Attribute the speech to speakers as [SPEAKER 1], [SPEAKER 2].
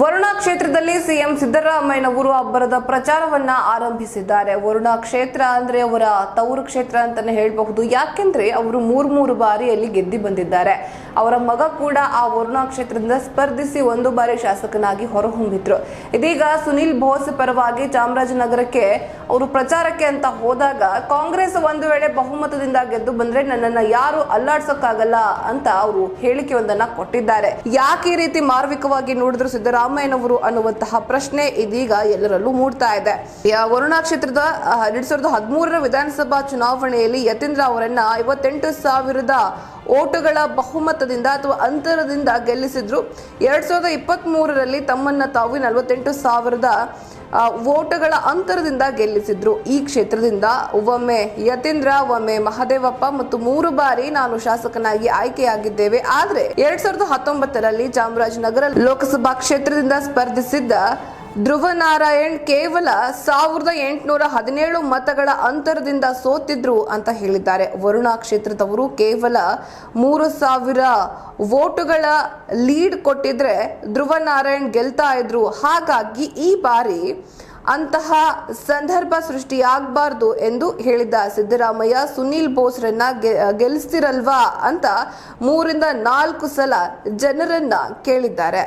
[SPEAKER 1] ವರುಣಾ ಕ್ಷೇತ್ರದಲ್ಲಿ ಸಿಎಂ ಸಿದ್ದರಾಮಯ್ಯನವರು ಅಬ್ಬರದ ಪ್ರಚಾರವನ್ನ ಆರಂಭಿಸಿದ್ದಾರೆ. ವರುಣಾ ಕ್ಷೇತ್ರ ಅಂದ್ರೆ ಅವರ ತವರು ಕ್ಷೇತ್ರ ಅಂತಾನೆ ಹೇಳಬಹುದು. ಯಾಕೆಂದ್ರೆ ಅವರು ಮೂರ್ ಮೂರು ಬಾರಿ ಅಲ್ಲಿ ಗೆದ್ದಿ ಬಂದಿದ್ದಾರೆ. ಅವರ ಮಗ ಕೂಡ ಆ ವರುಣಾ ಕ್ಷೇತ್ರದಿಂದ ಸ್ಪರ್ಧಿಸಿ ಒಂದು ಬಾರಿ ಶಾಸಕನಾಗಿ ಹೊರಹೊಮ್ಮಿದ್ರು. ಇದೀಗ ಸುನಿಲ್ ಬೋಸ್ ಪರವಾಗಿ ಚಾಮರಾಜನಗರಕ್ಕೆ ಅವರು ಪ್ರಚಾರಕ್ಕೆ ಅಂತ ಹೋದಾಗ ಕಾಂಗ್ರೆಸ್ ಒಂದು ವೇಳೆ ಬಹುಮತದಿಂದ ಗೆದ್ದು ಬಂದ್ರೆ ನನ್ನನ್ನ ಯಾರು ಅಲ್ಲಾಡ್ಸೋಕ್ಕಾಗಲ್ಲ ಅಂತ ಅವರು ಹೇಳಿಕೆ ಒಂದನ್ನ ಕೊಟ್ಟಿದ್ದಾರೆ. ಯಾಕೆ ಈ ರೀತಿ ಮಾರ್ವಿಕವಾಗಿ ನೋಡಿದ್ರು ಸಿದ್ದರಾಮಯ್ಯನವರು ಅನ್ನುವಂತಹ ಪ್ರಶ್ನೆ ಇದೀಗ ಎಲ್ಲರಲ್ಲೂ ಮೂಡ್ತಾ ಇದೆ. ವರುಣಾ ಕ್ಷೇತ್ರದ ಎರಡ್ ಸಾವಿರದ ಹದಿಮೂರರ ವಿಧಾನಸಭಾ ಚುನಾವಣೆಯಲ್ಲಿ ಯತೀಂದ್ರ ಅವರನ್ನ ಐವತ್ತೆಂಟು ಸಾವಿರದ ಓಟುಗಳ ಬಹುಮತದಿಂದ ಅಥವಾ ಅಂತರದಿಂದ ಗೆಲ್ಲಿಸಿದ್ರು. ಎರಡ್ ಸಾವಿರದ ಇಪ್ಪತ್ತ್ ಮೂರರಲ್ಲಿ ತಮ್ಮನ್ನ ತಾವು ನಲವತ್ತೆಂಟು ಸಾವಿರದ ವೋಟುಗಳ ಅಂತರದಿಂದ ಗೆಲ್ಲಿಸಿದ್ರು. ಈ ಕ್ಷೇತ್ರದಿಂದ ಒಮ್ಮೆ ಯತೀಂದ್ರ, ಒಮ್ಮೆ ಮಹದೇವಪ್ಪ ಮತ್ತು ಮೂರು ಬಾರಿ ನಾನು ಶಾಸಕನಾಗಿ ಆಯ್ಕೆಯಾಗಿದ್ದೇವೆ. ಆದ್ರೆ ಎರಡ್ ಸಾವಿರದ ಹತ್ತೊಂಬತ್ತರಲ್ಲಿ ಚಾಮರಾಜನಗರ ಲೋಕಸಭಾ ಕ್ಷೇತ್ರದಿಂದ ಸ್ಪರ್ಧಿಸಿದ್ದ ಧ್ರುವ ನಾರಾಯಣ್ ಕೇವಲ ಸಾವಿರದ ಎಂಟುನೂರ ಹದಿನೇಳು ಮತಗಳ ಅಂತರದಿಂದ ಸೋತಿದ್ರು ಅಂತ ಹೇಳಿದ್ದಾರೆ. ವರುಣಾ ಕ್ಷೇತ್ರದವರು ಕೇವಲ ಮೂರು ಸಾವಿರ ವೋಟುಗಳ ಲೀಡ್ ಕೊಟ್ಟಿದ್ರೆ ಧ್ರುವ ನಾರಾಯಣ್ ಗೆಲ್ತಾ ಇದ್ರು. ಹಾಗಾಗಿ ಈ ಬಾರಿ ಅಂತಹ ಸಂದರ್ಭ ಸೃಷ್ಟಿಯಾಗಬಾರ್ದು ಎಂದು ಹೇಳಿದ್ದ ಸಿದ್ದರಾಮಯ್ಯ, ಸುನೀಲ್ ಬೋಸ್ರನ್ನ ಗೆಲ್ಲಿಸ್ತಿರಲ್ವಾ ಅಂತ ಮೂರಿಂದ ನಾಲ್ಕು ಸಲ ಜನರನ್ನ ಕೇಳಿದ್ದಾರೆ.